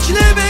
hiçbir gün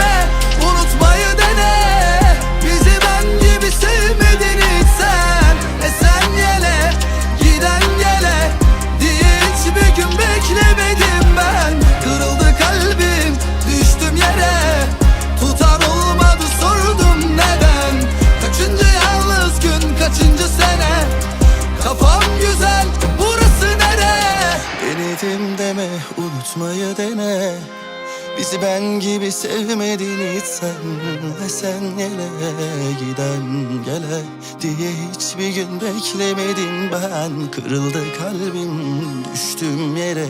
unutmayı dene. Bizi ben gibi sevmedin hiç sen Ve sen gele giden gele Diye hiçbir gün beklemedim ben Kırıldı kalbim düştüm yere.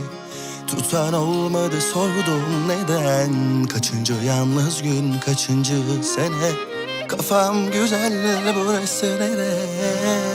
Tutan olmadı sordum neden? Kaçıncı yalnız gün kaçıncı sene? Kafam güzel burası nere